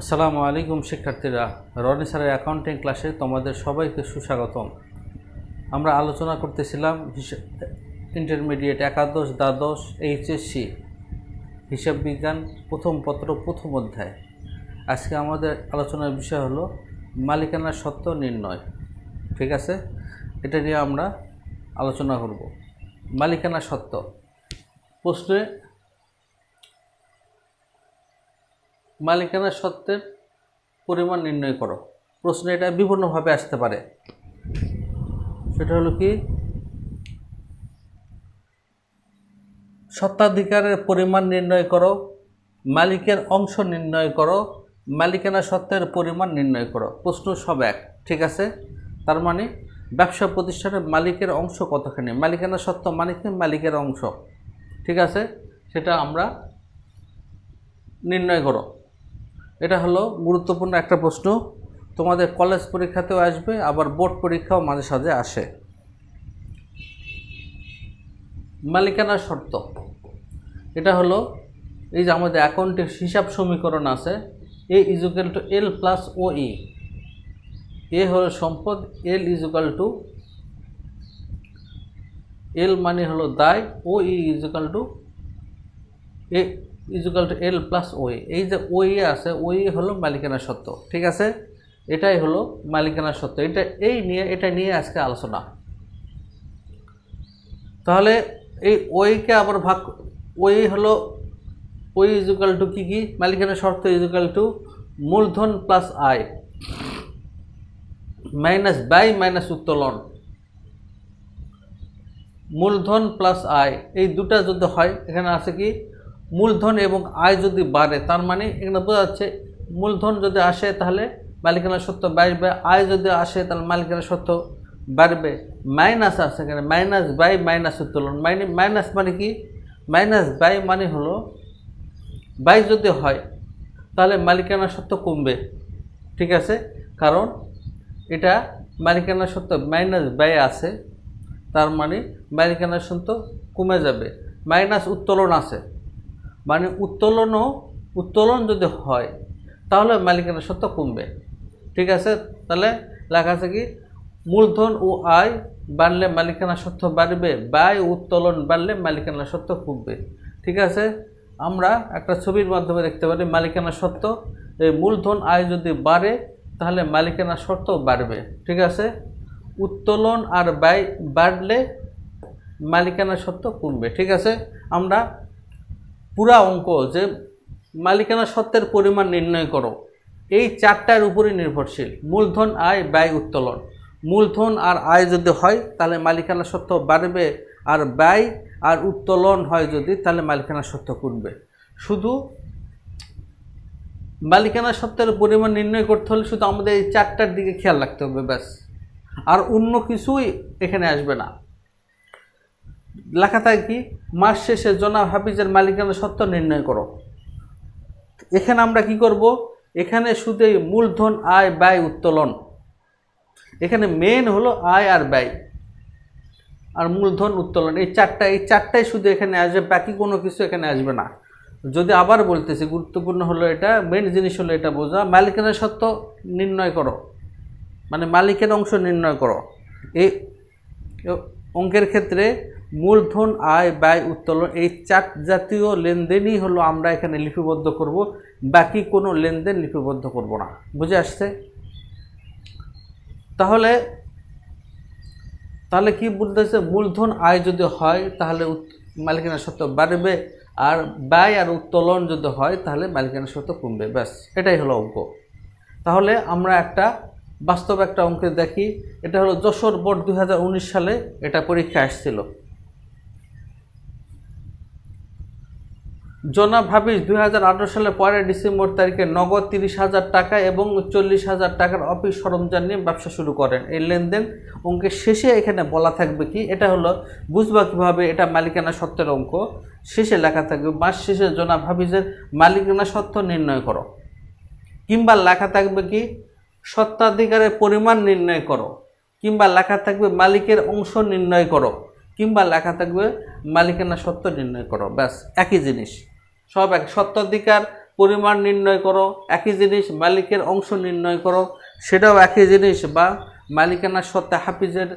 আসসালামু আলাইকুম শিক্ষার্থীরা, রনি স্যারের অ্যাকাউন্টিং ক্লাসে তোমাদের সবাইকে সুস্বাগতম। আমরা আলোচনা করতেছিলাম ইন্টারমিডিয়েট একাদশ, দ্বাদশ এইচএসসি হিসাব বিজ্ঞান, প্রথম পত্র, প্রথম অধ্যায়। আজকে আমাদের আলোচনার বিষয় হলো মালিকানা সত্ত্ব নির্ণয়। ঠিক আছে? এটা নিয়ে আমরা আলোচনা করব। মালিকানা সত্ত্ব প্রশ্নে মালিকানা সত্ত্বের পরিমাণ নির্ণয় করো। প্রশ্ন এটা বিভিন্নভাবে আসতে পারে। সেটা হলো কি? সত্ত্বাধিকারের পরিমাণ নির্ণয় করো, মালিকের অংশ নির্ণয় করো, মালিকানা সত্ত্বের পরিমাণ নির্ণয় করো। প্রশ্ন সব এক, ঠিক আছে? তার মানে ব্যবসা প্রতিষ্ঠানের মালিকের অংশ কতখানি? মালিকানা সত্ত্ব মানে কি? মালিকের অংশ, ঠিক আছে? সেটা আমরা নির্ণয় করো। এটা হলো গুরুত্বপূর্ণ একটা প্রশ্ন। তোমাদের কলেজ পরীক্ষাতেও আসবে, আবার বোর্ড পরীক্ষাও মাঝে সাঝে আসে। মালিকানা শর্ত। এটা হলো, এই যে আমাদের অ্যাকাউন্টের হিসাব সমীকরণ আছে A equal to L plus O E A হলো সম্পদ এল ইজুকাল টু এল মানে হলো দায় O E equal to A equal to L plus ওই এই যে ওই আছে ওই হলো মালিকানা সত্ত্ব ঠিক আছে? এটাই হলো মালিকানা সত্য। এটা এই নিয়ে, এটা নিয়ে আজকে আলোচনা। তাহলে এই ওইকে আবার ভাগ ওই হলো ওই ইজুকাল টু কী কী? মালিকানা শর্ত ইজুকাল টু মূলধন প্লাস আয় মাইনাস বাই মাইনাস উত্তোলন। মূলধন প্লাস আয় এই দুটা যদি হয়, এখানে আছে কি? মূলধন এবং আয় যদি বাড়ে, তার মানে এখানে বোঝা যাচ্ছে মূলধন যদি আসে তাহলে মালিকানা সত্ত্ব বাড়বে, আয় যদি আসে তাহলে মালিকানা সত্ত্ব বাড়বে। মাইনাস আছে এখানে, মাইনাস বাই মাইনাস উত্তোলন মাইনে মাইনাস মানে কি? মাইনাস বাই মানে হলো, বাই যদি হয় তাহলে মালিকানা সত্ত্ব কমবে। ঠিক আছে? কারণ এটা মালিকানা সত্ত্ব মাইনাস ব্যয় আছে, তার মানে মালিকানা সত্ত্ব কমে যাবে। মাইনাস উত্তোলন আছে। মানে উত্তোলনও, উত্তোলন যদি হয়, তাহলে মালিকানা সত্ত্ব কমবে। ঠিক আছে? তাহলে লেখা আছে কি? মূলধন ও আয় বাড়লে মালিকানা সত্ত্ব বাড়বে, ব্যয় উত্তোলন বাড়লে মালিকানা সত্ত্ব কমবে। ঠিক আছে? আমরা একটা ছবির মাধ্যমে দেখতে পারি, মালিকানা সত্ত্ব এই মূলধন, আয় যদি বাড়ে, তাহলে মালিকানা সত্ত্ব বাড়বে। ঠিক আছে? উত্তোলন আর ব্যয় বাড়লে মালিকানা সত্ত্ব কমবে। ঠিক আছে? আমরা পুরা অঙ্ক যে মালিকানা সত্ত্বের পরিমাণ নির্ণয় করো। এই চারটার উপরই নির্ভরশীল। মূলধন, আয়, ব্যয়, উত্তোলন। মূলধন আর আয় যদি হয়, তাহলে মালিকানা সত্ত্ব বাড়বে। আর ব্যয় আর উত্তোলন হয় যদি, তাহলে মালিকানা সত্ত্ব কমবে শুধু মালিকানা সত্ত্বের পরিমাণ নির্ণয় করতে হলে শুধু আমাদের এই চারটার দিকে খেয়াল রাখতে হবে, ব্যাস। আর অন্য কিছুই এখানে আসবে না। লেখা থাকে কি, মাস শেষে জনাব হাফিজের মালিকানা সত্ত্ব নির্ণয় করো। এখানে আমরা কি করব? এখানে শুধু মূলধন, আয়, ব্যয়, উত্তোলন। এখানে মেন হলো আয় আর ব্যয় আর মূলধন, উত্তোলন। এই চারটা, এই চারটাই শুধু এখানে আসবে, বাকি কোনো কিছু এখানে আসবে না। যদি আবার বলতেছি, গুরুত্বপূর্ণ হলো এটা মেন জিনিস হলো এটা বোঝা, মালিকানা সত্ত্ব নির্ণয় করো। মানে মালিকের অংশ নির্ণয় করো। এই অঙ্কের ক্ষেত্রে মূলধন, আয়, ব্যয়, উত্তোলন এই চার জাতীয় লেনদেনই হলো আমরা এখানে লিপিবদ্ধ করব। বাকি কোনো লেনদেন লিপিবদ্ধ করব না। বুঝে আসছে? তাহলে তাহলে কি বলতেছে মূলধন, আয় যদি হয়, তাহলে মালিকানা সত্ত্ব বাড়বে আর ব্যয় আর উত্তোলন যদি হয়, তাহলে মালিকানা সত্ত্ব কমবে। ব্যাস, এটাই হলো অঙ্ক। তাহলে আমরা একটা বাস্তব একটা অঙ্কে দেখি। এটা হলো যশোর বোর্ড দু হাজার উনিশ সালে এটা পরীক্ষা আসছিল। জনাব হাফিজ, দুই সালের পরের ডিসেম্বর তারিখে নগদ তিরিশ হাজার টাকা এবং চল্লিশ হাজার টাকার অফিস সরঞ্জাম নিয়ে ব্যবসা শুরু করেন। এই লেনদেন অঙ্কের শেষে এখানে বলা থাকবে কি, এটা হলো বুঝবা কীভাবে এটা মালিকানা সত্ত্বের অঙ্ক। শেষে লেখা থাকবে, মাস শেষে জনাব হাফিজের মালিকানা সত্ত্ব নির্ণয় করো। কিংবা লেখা থাকবে কি সত্ত্বাধিকারের পরিমাণ নির্ণয় করো। কিংবা লেখা থাকবে, মালিকের অংশ নির্ণয় করো। কিংবা লেখা থাকবে, মালিকানা সত্ত্ব নির্ণয় করো। ব্যাস, একই জিনিস। সব এক, সত্ত্বাধিকার পরিমাণ নির্ণয় করো, একই জিনিস মালিকের অংশ নির্ণয় করো, সেটাও একই জিনিস বা মালিকানা সত্ত্বে হাফিজের,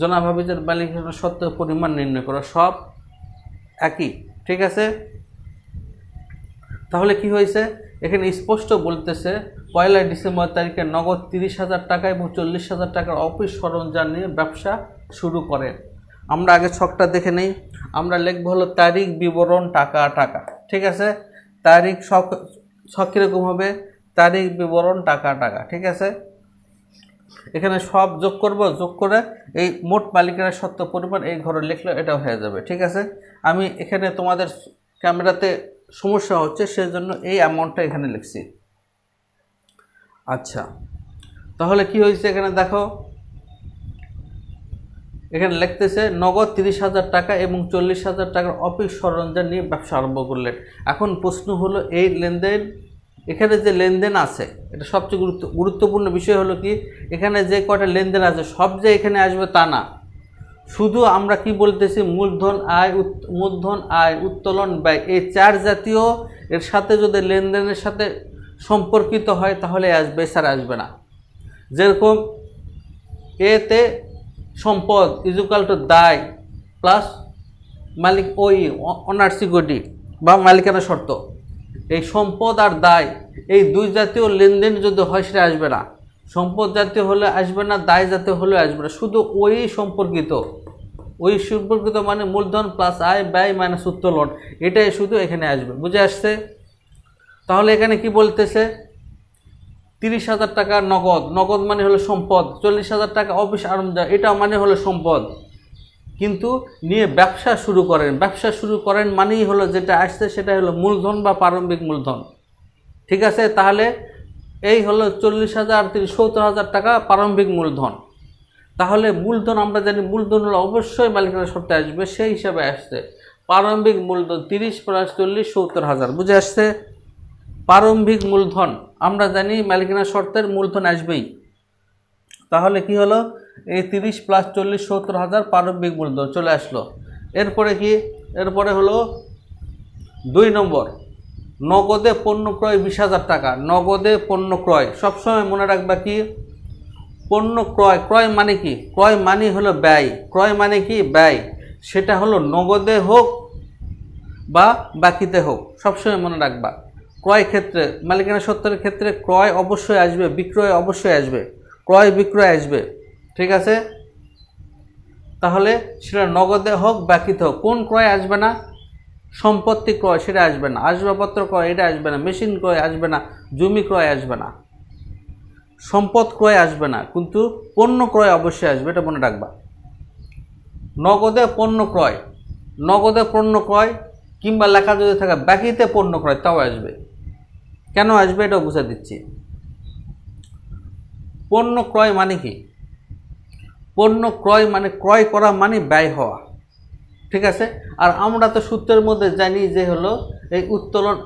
জনাব হাফিজের মালিকানা সত্ত্বে পরিমাণ নির্ণয় করো, সব একই, ঠিক আছে? তাহলে কি হয়েছে? এখানে স্পষ্ট বলতেছে, পয়লা ডিসেম্বর তারিখে নগদ তিরিশ হাজার টাকা এবং চল্লিশ হাজার টাকার অফিস সরঞ্জাম নিয়ে ব্যবসা শুরু করেন আমরা আগে ছকটা দেখে নেই। আমরা লিখব হলো তারিখ, বিবরণ, টাকা টাকা। ঠিক আছে? তারিখ ছক ছক কীরকম হবে? তারিখ, বিবরণ, টাকা টাকা, ঠিক আছে? এখানে সব যোগ করব, যোগ করে এই মোট মালিকানা সত্য পরিমাণ এই ঘরে লিখলে এটা হয়ে যাবে, ঠিক আছে? আমি এখানে তোমাদের ক্যামেরাতে সমস্যা হচ্ছে, সেজন্য এই অ্যামাউন্টটা এখানে লিখছি। আচ্ছা। তাহলে কি হয়েছে এখানে দেখো? এখানে লিখতেছে, নগদ তিরিশ হাজার টাকা এবং চল্লিশ হাজার টাকার অফিস সরঞ্জাম নিয়ে ব্যবসা আরম্ভ করলেন। এখন প্রশ্ন হলো, এই লেনদেন, এখানে যে লেনদেন আছে, এটা সবচেয়ে গুরুত্ব, গুরুত্বপূর্ণ বিষয় হলো কি, এখানে যে কয়টা লেনদেন আছে, সব যে এখানে আসবে তা না। শুধু আমরা কি বলতেছি, মূলধন আয় মূলধন আয়, উত্তোলন ব্যয়, এই চার জাতীয়, এর সাথে যদি লেনদেনের সাথে সম্পর্কিত হয়, তাহলে আসবে, এছাড়া আসবে না। যেরকম এতে সম্পদ ইজুকাল টু দায়, প্লাস মালিক ওই অনার সিকিউরিটি বা মালিকানা শর্ত। এই সম্পদ আর দায়, এই দুই জাতীয় লেনদেন যদি হয় সেটা আসবে না। সম্পদ জাতীয় হলে আসবে না, দায় জাতীয় হলে আসবে না। শুধু ওই সম্পর্কিত ওই সম্পর্কিত মানে মূলধন প্লাস আয়, ব্যয় মাইনাস উত্তোলন, এটাই শুধু এখানে আসবে। বুঝে আসছে? তাহলে এখানে কি বলতেছে? তিরিশ হাজার টাকা নগদ। নগদ মানে হলো সম্পদ। চল্লিশ হাজার টাকা অফিস আরম্ভ এটা মানে হলো সম্পদ। কিন্তু নিয়ে ব্যবসা শুরু করেন। ব্যবসা শুরু করেন মানেই হলো যেটা আসছে সেটা হলো মূলধন বা প্রারম্ভিক মূলধন। ঠিক আছে? তাহলে এই হলো চল্লিশ হাজার, তিরিশ, সত্তর হাজার টাকা প্রারম্ভিক মূলধন। তাহলে মূলধন আমরা জানি, মূলধন হলো অবশ্যই মালিকানা সত্ত্বে আসবে, সেই হিসাবে আসছে। প্রারম্ভিক মূলধন তিরিশ প্লাস চল্লিশ, সত্তর হাজার। বুঝে আসছে? প্রারম্ভিক মূলধন। আমরা জানি মালিকানা শর্তের মূলধন আসবেই। তাহলে কি হলো? এই তিরিশ প্লাস চল্লিশ, সত্তর হাজার প্রারম্ভিক মূলধন চলে আসলো। এরপরে কি? এরপরে হলো দুই নম্বর, নগদে পণ্য ক্রয় বিশ হাজার টাকা। নগদে পণ্য ক্রয়। সবসময় মনে রাখবা কি? পণ্য ক্রয় ক্রয় মানে কি? ক্রয় মানে হলো ব্যয়। ক্রয় মানে কি? ব্যয়। সেটা হলো নগদে হোক বা বাকিতে হোক। সবসময় মনে রাখবা। ক্রয় ক্ষেত্রে, মালিকানা সত্ত্বের ক্ষেত্রে ক্রয় অবশ্যই আসবে, বিক্রয় অবশ্যই আসবে, ক্রয় বিক্রয় আসবে, ঠিক আছে? তাহলে সেটা নগদে হোক বাকিতে হোক, কোন ক্রয় আসবে না? সম্পত্তি ক্রয়, সেটা আসবে না। আসবাবপত্র ক্রয়, এটা আসবে না। মেশিন ক্রয় আসবে না, জমি ক্রয় আসবে না। সম্পদ ক্রয় আসবে না, কিন্তু পণ্য ক্রয় অবশ্যই আসবে, এটা মনে রাখবা। নগদে পণ্য ক্রয়, নগদে পণ্য ক্রয়, কিংবা লেখা যদি থাকে বাকিতে পণ্য ক্রয়, তাও আসবে। কেন আসবে এটাও বুঝে দিচ্ছি। পণ্য ক্রয় মানে কি? পণ্য ক্রয় মানে ক্রয় করা মানে ব্যয় হওয়া। ঠিক আছে? আর আমরা তো সূত্রের মধ্যে জানি যে হলো এই উত্তোলন,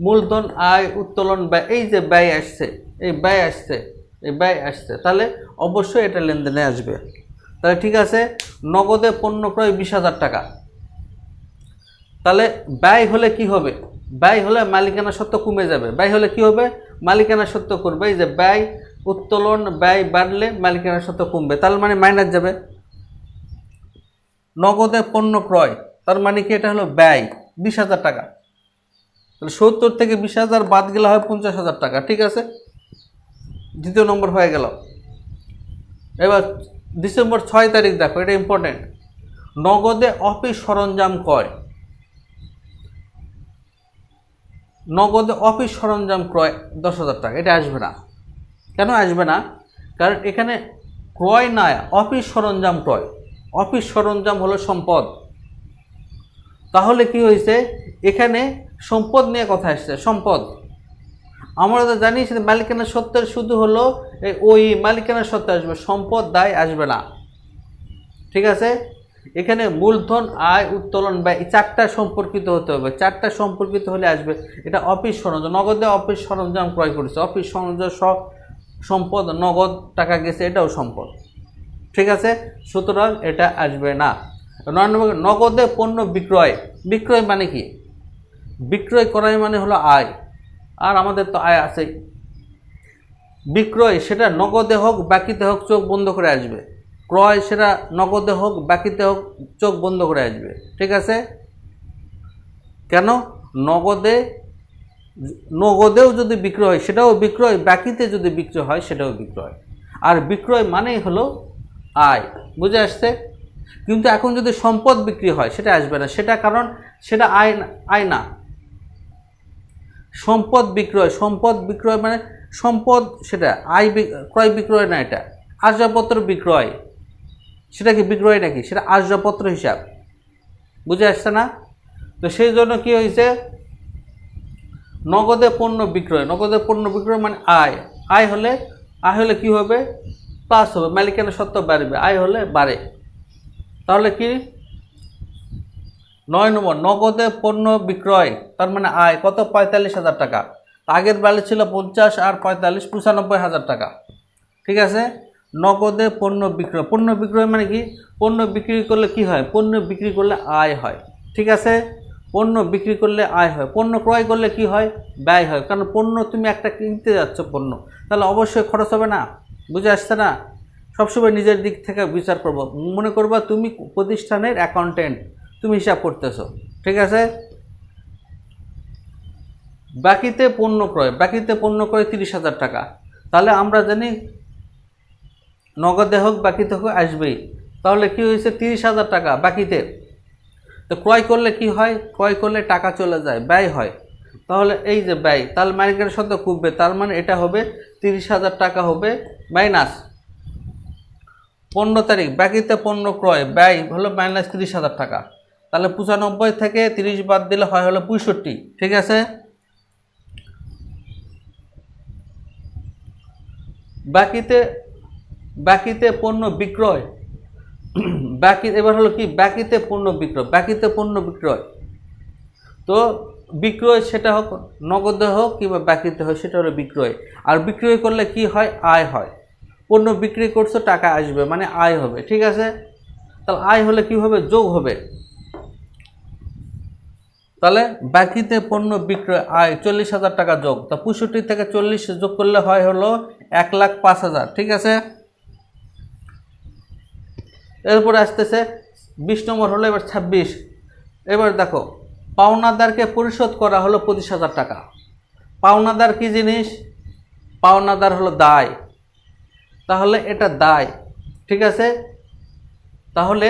মূলধন আয়, উত্তোলন ব্যয়, এই যে ব্যয় আসছে, এই ব্যয় আসছে, এই ব্যয় আসছে, তাহলে অবশ্যই এটা লেনদেনে আসবে। তাহলে ঠিক আছে, নগদে পণ্য ক্রয় বিশ হাজার টাকা। তাহলে ব্যয় হলে কি হবে? ব্যয় হলে মালিকানা সত্ত্ব কমে যাবে। ব্যয় হলে কি হবে? মালিকানা সত্ত্ব করবে। যে ব্যয়, উত্তোলন, ব্যয় বাড়লে মালিকানা সত্ত্ব কমবে। তার মানে মাইনাস যাবে। নগদে পণ্য ক্রয়, তার মানে কি? এটা হলো ব্যয়, বিশ হাজার টাকা। তাহলে সত্তর থেকে বিশ হাজার বাদ গেলে হয় পঞ্চাশ হাজার টাকা, ঠিক আছে? দ্বিতীয় নম্বর হয়ে গেল। এবার ডিসেম্বর ছয় তারিখ দেখো, এটা ইম্পর্টেন্ট নগদে অফিস সরঞ্জাম ক্রয় নগদে অফিস সরঞ্জাম ক্রয় দশ হাজার টাকা। এটা আসবে না। কেন আসবে না? কারণ এখানে ক্রয় না অফিস সরঞ্জাম ক্রয়। অফিস সরঞ্জাম হলো সম্পদ। তাহলে কি হয়েছে? এখানে সম্পদ নিয়ে কথা আসছে, সম্পদ। আমরা তো জানি যে মালিকানা সত্ত্বের শুধু হলো ওই মালিকানা সত্ত্বে আসবে, সম্পদ দায় আসবে না। ঠিক আছে? এখানে মূলধন, আয়, উত্তোলন ব্যয় এই চারটা সম্পর্কিত হতে হবে। চারটা সম্পর্কিত হলে আসবে, এটা অফিস সরঞ্জাম। নগদে অফিস সরঞ্জাম ক্রয় করেছে। অফিস সরঞ্জাম সব সম্পদ, নগদ টাকা গেছে, এটাও সম্পদ। ঠিক আছে? সুতরাং এটা আসবে না। নগদে পণ্য বিক্রয়। বিক্রয় মানে কি? বিক্রয় করাই মানে হলো আয়। আর আমাদের তো আয় আছেই। বিক্রয়, সেটা নগদে হোক, বাকিতে হোক, চোখ বন্ধ করে আসবে। ক্রয় সেটা নগদে হোক, বাকিতে হোক, চোখ বন্ধ করে আসবে। ঠিক আছে? কেন? নগদে, নগদেও যদি বিক্রয় হয়, সেটাও বিক্রয়, বাকিতে যদি বিক্রয় হয়, সেটাও বিক্রয়। আর বিক্রয় মানেই হলো আয়। বুঝে আসছে? কিন্তু এখন যদি সম্পদ বিক্রি হয়, সেটা আসবে না। সেটা কারণ, সেটা আয় আয় না। সম্পদ বিক্রয় সম্পদ বিক্রয় মানে সম্পদ সেটা, আয় ক্রয় বিক্রয় না এটা। আসবাবপত্র বিক্রয়। সেটা কি বিক্রয় নাকি? সেটা আসবাবপত্র হিসাব। বুঝে আসছে না? তো সেই জন্য কি হয়েছে? নগদে পণ্য বিক্রয়। নগদে পণ্য বিক্রয় মানে আয়। আয় হলে আয় হলে কি হবে? প্লাস হবে। মালিকানা সত্ত্ব বাড়বে। আয় হলে বাড়ে। তাহলে কি? নয় নম্বর, নগদে পণ্য বিক্রয়, তার মানে আয়, কত? পঁয়তাল্লিশ হাজার টাকা। আগের বেলা ছিল পঞ্চাশ, আর পঁয়তাল্লিশ, পঁচানব্বই হাজার টাকা। ঠিক আছে? নগদে পণ্য বিক্রয় পণ্য বিক্রয় মানে কি? পণ্য বিক্রি করলে কি হয়? পণ্য বিক্রি করলে আয় হয়। ঠিক আছে? পণ্য বিক্রি করলে আয় হয়। পণ্য ক্রয় করলে কি হয়? ব্যয় হয়। কারণ পণ্য তুমি একটা কিনতে যাচ্ছ পণ্য। তাহলে অবশ্যই খরচ হবে না। বুঝে আসছে না? সবসময় নিজের দিক থেকে বিচার করব। মনে করবা তুমি প্রতিষ্ঠানের অ্যাকাউন্টেন্ট তুমি হিসাব করতেছো। ঠিক আছে? বাকিতে পণ্য ক্রয়। বাকিতে পণ্য ক্রয় তিরিশ হাজার টাকা। তাহলে আমরা জানি নগদে হোক, বাকিতে হোক, আসবেই। তাহলে কি হয়েছে? তিরিশ হাজার টাকা, বাকিতে। তো ক্রয় করলে কি হয়? ক্রয় করলে টাকা চলে যায়, ব্যয় হয়। তাহলে এই যে ব্যয়, তাহলে মালিকের সাথে কুববে তার মানে এটা হবে তিরিশ হাজার টাকা হবে মাইনাস পনেরো তারিখ, বাকিতে পণ্য ক্রয়, ব্যয় হলো মাইনাস তিরিশ হাজার টাকা। তাহলে পঁচানব্বই থেকে তিরিশ বাদ দিলে হয় হলো পঁয়ষট্টি, ঠিক আছে? বাকিতে বাকিতে পণ্য বিক্রয়। বাকি, এবার হলো কি? বাকিতে পণ্য বিক্রয়। বাকিতে পণ্য বিক্রয়। তো বিক্রয় সেটা হোক, নগদে হোক কিংবা বাকিতে হোক, সেটা হলো বিক্রয়। আর বিক্রয় করলে কি হয়? আয় হয়। পণ্য বিক্রি করছ, টাকা আসবে মানে আয় হবে। ঠিক আছে? তাহলে আয় হলে কি হবে? যোগ হবে। তাহলে বাকিতে পণ্য বিক্রয়, আয় চল্লিশ হাজার টাকা যোগ। তা পঁয়ষট্টি থেকে চল্লিশ যোগ করলে হয় হলো এক লাখ পাঁচ হাজার। ঠিক আছে? এরপরে আসতেছে বিশ নম্বর হলো এবার ছাব্বিশ। এবার দেখো, পাওনাদারকে পরিশোধ করা হলো পঁচিশ হাজার টাকা। পাওনাদার কি জিনিস? পাওনাদার হলো দায়। তাহলে এটা দায়, ঠিক আছে? তাহলে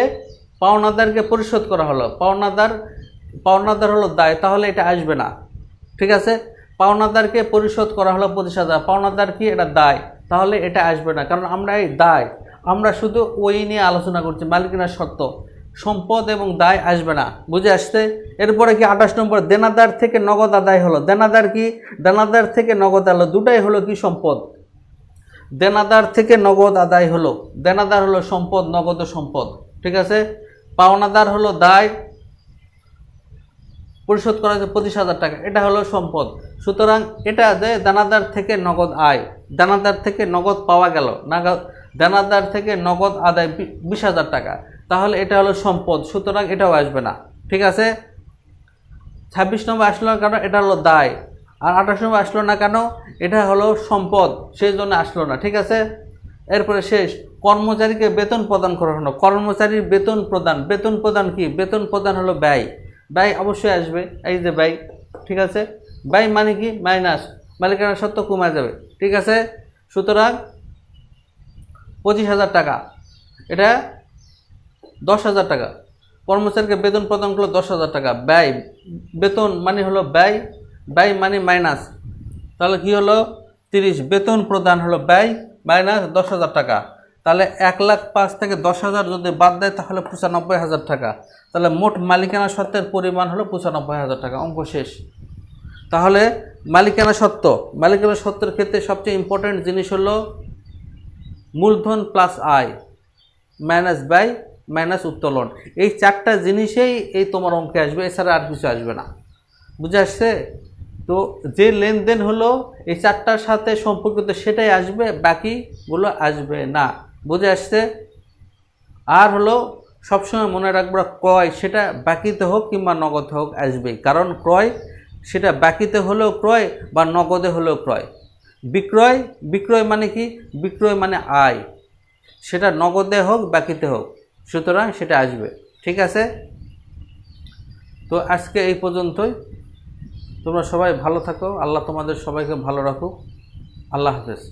পাওনাদারকে পরিশোধ করা হলো। পাওনাদার পাওনাদার হলো দায়, তাহলে এটা আসবে না, ঠিক আছে? পাওনাদারকে পরিশোধ করা হলো পঁচিশ হাজার। পাওনাদার কি? এটা দায়। তাহলে এটা আসবে না, কারণ আমরা এই দায়। আমরা শুধু ওই নিয়ে আলোচনা করছি মালিকানা সত্ত্ব সম্পদ এবং দায় আসবে না। বুঝে আসছে? এরপরে কি আঠাশ নম্বর, দেনাদার থেকে নগদ আদায় হলো। দেনাদার কি? দেনাদার থেকে নগদ আলো। দুটাই হলো কি সম্পদ? দেনাদার থেকে নগদ আদায় হলো। দেনাদার হলো সম্পদ, নগদ সম্পদ। ঠিক আছে? পাওনাদার হলো দায়। পরিশোধ করা হয়েছে পঁচিশ হাজার টাকা। এটা হলো সম্পদ। সুতরাং এটা যে দানাদার থেকে নগদ আয়, দানাদার থেকে নগদ পাওয়া গেল, নাগদ দানাদার থেকে নগদ আদায় বিশ হাজার টাকা। তাহলে এটা হলো সম্পদ, সুতরাং এটাও আসবে না। ঠিক আছে? ছাব্বিশ নম্বর আসলো না কেন? এটা হলো দায়। আর আঠাশ নম্বর আসলো না কেন? এটা হলো সম্পদ, সেই জন্য আসলো না। ঠিক আছে? এরপরে শেষ। কর্মচারীকে বেতন প্রদান করা হলো। কর্মচারীর বেতন প্রদান। বেতন প্রদান কি? বেতন প্রদান হলো ব্যয়। ব্যয় অবশ্যই আসবে। এই যে ব্যয়। ঠিক আছে? ব্যয় মানে কি? মাইনাস। মালিকানা সত্ত্ব কমে যাবে। ঠিক আছে? সুতরাং পঁচিশ হাজার টাকা। এটা দশ হাজার টাকা। কর্মচারীকে বেতন প্রদান করল দশ হাজার টাকা। ব্যয়, বেতন মানে হলো ব্যয় ব্যয় মানে মাইনাস। তাহলে কি হলো? তিরিশ। বেতন প্রদান হলো ব্যয়, মাইনাস দশ হাজার টাকা। তাহলে এক লাখ পাঁচ থেকে দশ হাজার যদি বাদ দেয়, তাহলে পঁচানব্বই হাজার টাকা। তাহলে মোট মালিকানা সত্ত্বের পরিমাণ হলো পঁচানব্বই হাজার টাকা। অঙ্ক শেষ। তাহলে মালিকানা সত্ত্ব। মালিকানা সত্ত্বের ক্ষেত্রে সবচেয়ে ইম্পর্ট্যান্ট জিনিস হলো মূলধন প্লাস আয় মাইনাস ব্যয় মাইনাস উত্তোলন। এই চারটা জিনিসেই এই তোমার অঙ্কে আসবে, এছাড়া আর কিছু আসবে না। বুঝে আসছে? তো যে লেনদেন হলো, এই চারটার সাথে সম্পর্কিত সেটাই আসবে, বাকিগুলো আসবে না। বুঝে আসছে? আর হলো, সবসময় মনে রাখব ক্রয় সেটা বাকিতে হোক কিংবা নগদ হোক আসবেই। কারণ ক্রয় সেটা বাকিতে হলেও ক্রয় বা নগদে হলেও ক্রয়। বিক্রয় বিক্রয় মানে কি? বিক্রয় মানে আয়। সেটা নগদে হোক বাকিতে হোক, সুতরাং সেটা আসবে। ঠিক আছে? তো আজকে এই পর্যন্তই। তোমরা সবাই ভালো থাকো। আল্লাহ তোমাদের সবাইকে ভালো রাখুক। আল্লাহ হাফেজ।